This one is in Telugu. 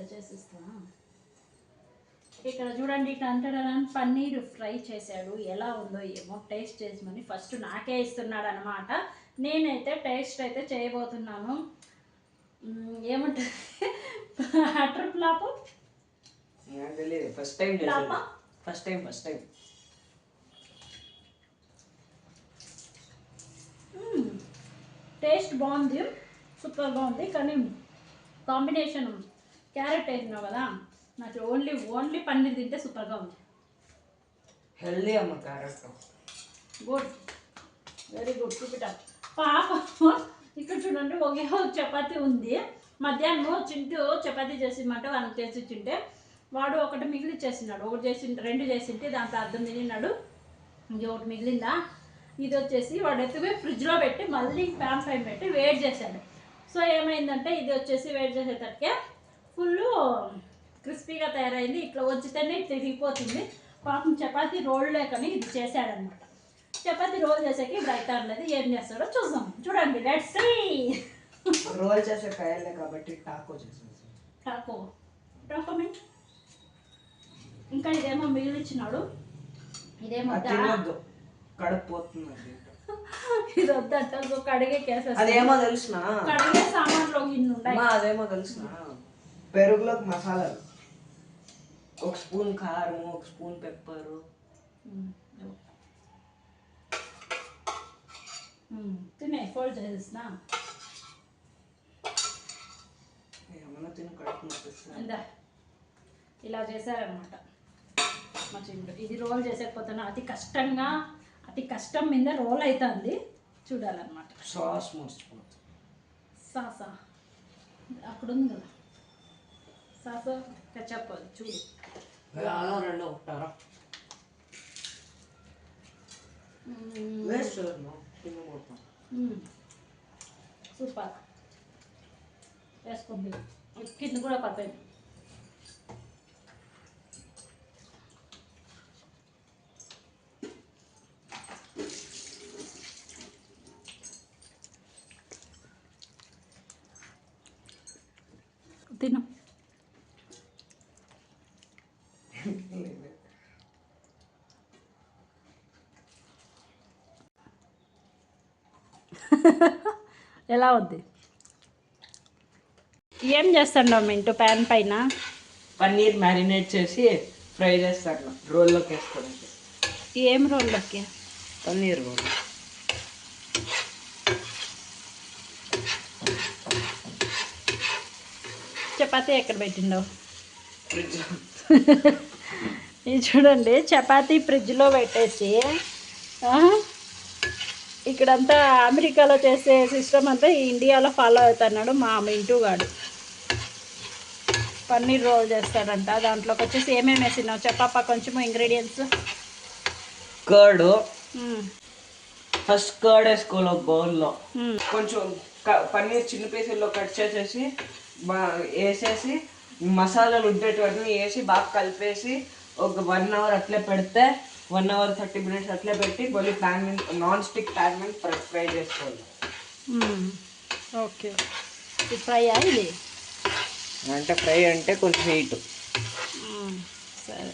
ఇలా ఇక్కడ చూడండి ఇక్కడ అంటాడని పన్నీర్ ఫ్రై చేశాడు. ఎలా ఉందో ఏమో టేస్ట్ చేసమని ఫస్ట్ నాకే ఇస్తున్నాడు అనమాట నేనైతే టేస్ట్ అయితే చేయబోతున్నాను. ఏమంటారు? Utter flop? First time first time first time. Taste బాగుంది. సూపర్గా ఉంది కానీ కాంబినేషన్ క్యారెట్ వేసినావు కదా నాకు ఓన్లీ ఓన్లీ పన్నీర్ తింటే సూపర్గా ఉంది. హెల్దీ అమ్మ క్యారెట్. గుడ్ వెరీ గుడ్ చూపిట. పాప ఇక్కడ చూడండి ఒకే ఒక చపాతీ ఉంది. మధ్యాహ్నం చింటూ చపాతీ చేసిమంటే వాళ్ళకి చేసి ఇచ్చింటే వాడు ఒకటి మిగిలిచ్చేసినాడు ఒకటి చేసి రెండు చేసింటే దాంట్లో అర్థం తిన్నాడు. ఇంకొకటి మిగిలిందా? ఇది వచ్చేసి వాడు ఎత్తుపోయి ఫ్రిడ్జ్లో పెట్టి మళ్ళీ ఫ్యాన్ పైన పెట్టి వేడి చేశాడు. సో ఏమైందంటే ఇది వచ్చేసి వేడి చేసేటట్టుకే ఫుల్ క్రిస్పీగా తయారైంది. ఇట్లా వచ్చితేనే తిరిగిపోతుంది. పాపం చపాతీ రోల్ లేకని ఇది చేశాడనమాట చపాతీ రోల్ చేసాక ఇప్పుడు అయితే ఏం చేస్తాడో చూద్దాం. చూడండి. లెట్స్ సీ రోల్ చేసే కాయలే కాబట్టి టాకో టాకో టాకో. మీన్ ఇంకా ఇదేమో మిగిలిచ్చినాడు ఇదేమో కడుపు పోతుంది. ఇది వద్దంట కడిగే కేసెస్ అదేమో తెలిసిన? కడిగే సామాన్లు ఇన్ని ఉన్నాయి అమ్మా అదేమో తెలిసిన? పెరుగులోకి మసాలాలు. ఒక స్పూన్ కారం ఒక స్పూన్ పెప్పరు. తినే ఫోల్డ్ చేసేసిన? ఏమన్నా తిని ఇలా చేశారనమాట మా చిండు ఇది రోల్ చేసేకపోతున్నా. అతి కష్టంగా అతి కష్టం మీద రోల్ అవుతుంది చూడాలన్నమాట. సాస్ మర్చిపోతుంది సాసా? అక్కడ ఉంది కదా. సాసా కచ్చప్ చూడు అలా రెండు ఒకటారా. వేస్ట్. సూపర్ వేసుకుంది కింద కూడా పడిపోయింది తిను ఎలా ఉంది ఏం చేస్తున్నావు మింటూ ప్యాన్ పైన? పన్నీర్ మ్యారినేట్ చేసి ఫ్రై చేస్తాను. రోల్లోకి వేసుకోవడానికి ఏం రోల్లోకి? పన్నీర్ రోల్. చపాతీ ఎక్కడ పెట్టిండవు ఫ్రిడ్జ్ ఇది చూడండి చపాతీ ఫ్రిడ్జ్లో పెట్టేసి ఇక్కడంతా అమెరికాలో చేసే సిస్టమ్ అంతా ఈ ఇండియాలో ఫాలో అవుతున్నాడు మా మింటూ గాడు. పన్నీర్ రోల్ చేస్తాడంట. దాంట్లోకి వచ్చేసి ఏమేమి వేసినావు? చెప్పప్ప కొంచెం ఇంగ్రీడియంట్స్. కర్డ్. ఫస్ట్ కర్డ్ వేసుకోవాలి బౌల్లో? కొంచెం పన్నీర్ చిన్న పీసుల్లో కట్ చేసేసి వేసేసి మసాలాలు ఉండేటివన్నీ వేసి బాగా కలిపేసి ఒక వన్ అవర్ అట్లే పెడితే వన్ అవర్ థర్టీ మినిట్స్ అట్లే పెట్టి మళ్ళీ ప్యాన్ మీద నాన్ స్టిక్ ప్యాన్ మీద ఫ్రై ఫ్రై చేసుకోవాలి. ఓకే. ఇది ఫ్రై ఇది? అంటే ఫ్రై అంటే కొంచెం హీట్. సరే.